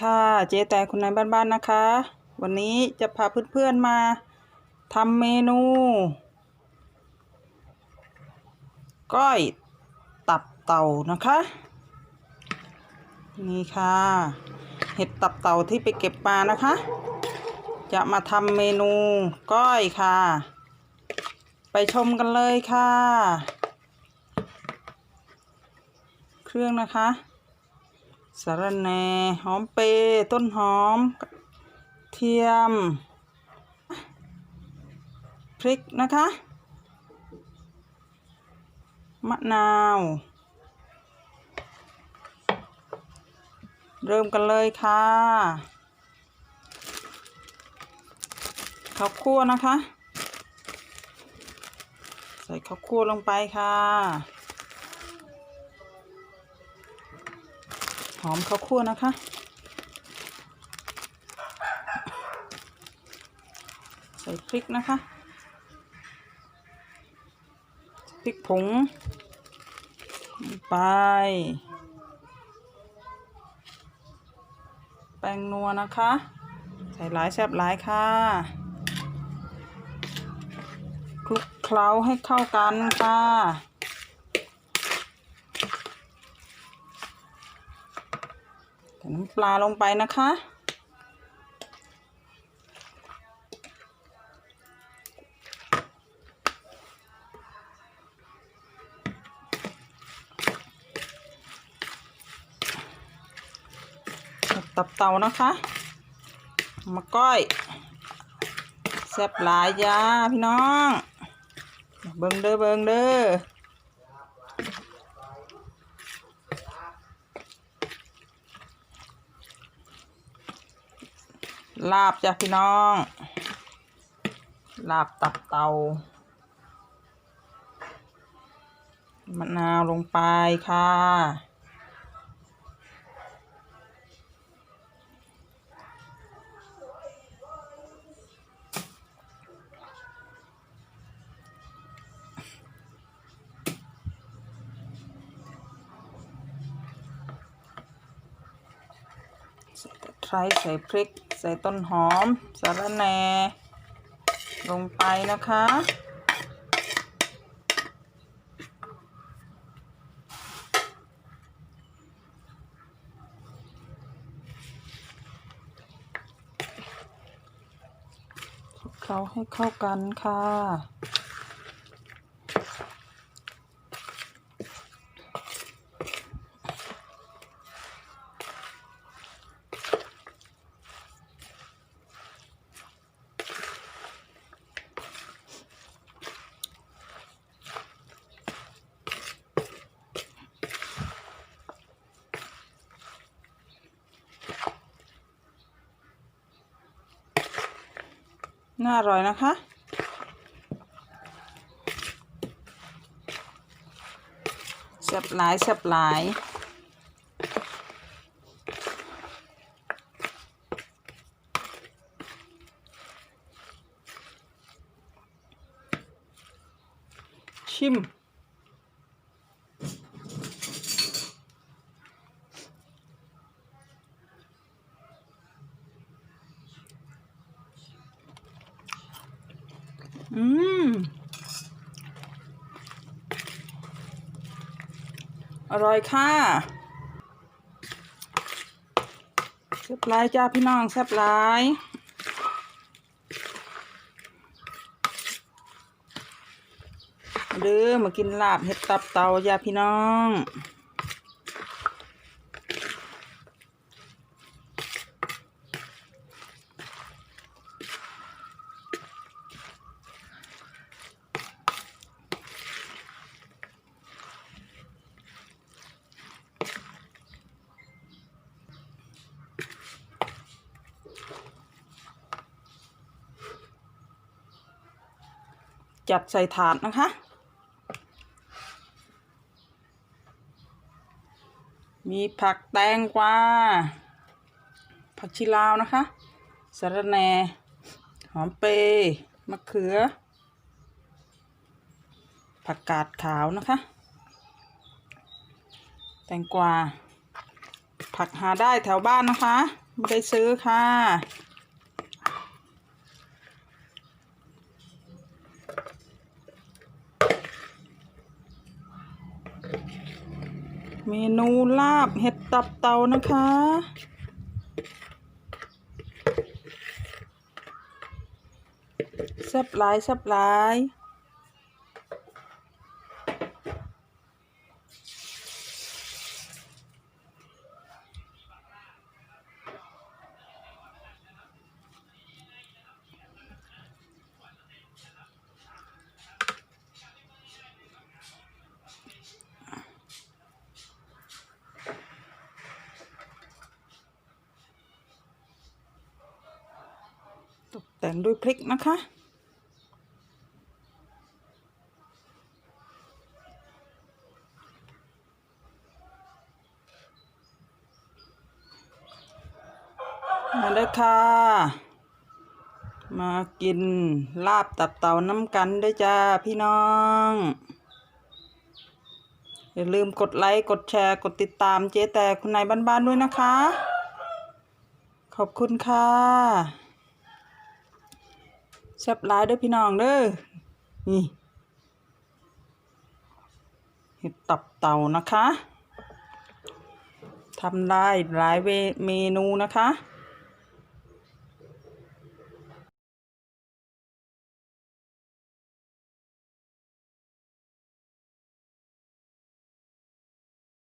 ค่ะเจ๊แต่คุณนายบ้านๆนะคะ วันนี้จะพาเพื่อนๆมาทำเมนู ก้อยตับเต่านะคะ นี่ค่ะ เห็ดตับเต่าที่ไปเก็บมานะคะ จะมาทำเมนูก้อยค่ะ ไปชมกันเลยค่ะ เครื่องนะคะ สาระแหน่หอมเปรย์ต้นหอม เทียม พริกนะคะ มะนาว เริ่มกันเลยค่ะข้าวคั่วนะคะ ใส่ข้าวคั่วลงไปค่ะ หอมข้าวคั่วนะคะ ใส่พริกนะคะ พริกผงไป แป้งนัวนะคะ ใส่หลายแซ่บหลายค่ะคลุกเคล้าให้เข้ากันค่ะ ใส่น้ำปลาลงไปนะคะ ตับเต่านะคะมาก้อยแซ่บหลายยาพี่น้อง เบิงเด้อเบิงเด้อ ลาบจ้ะพี่น้อง ลาบตับเตามะนาวลงไปค่ะ ใส่ตะไคร้ใส่พริก ใส่ต้นหอมสาระแหน่ลงไปนะคะ เขาให้เข้ากันค่ะ น่าอร่อยนะคะแซ่บหลายแซ่บหลายชิม อืม อร่อยค่ะแซ่บหลายจ้าพี่น้องแซ่บหลายเด้อมากินลาบเห็ดตับเตาจ้าพี่น้อง จัดใส่ถาดนะคะ มีผักแตงกวา ผักชีลาวนะคะ สะระแหน่ หอมเปรย์มะเขือ ผักกาดขาวนะคะ แตงกวา ผักหาได้แถวบ้านนะคะ ไม่ได้ซื้อค่ะ เมนูลาบเห็ดตับเตานะคะ แซ่บหลายแซ่บหลาย แต่งด้วยพริกนะคะ มาเด้อค่ะ มากินลาบตับเต่าน้ำกันเด้วยจ้าพี่น้อง อย่าลืมกดไลค์ กดแชร์ กดติดตามเจ๊แต่คุณนายบ้านๆด้วยนะคะ ขอบคุณค่ะ แซ่บหลายเด้อพี่น้องเด้อนี่เห็ดตับเต่านะคะทำได้หลายเวเมนูนะคะ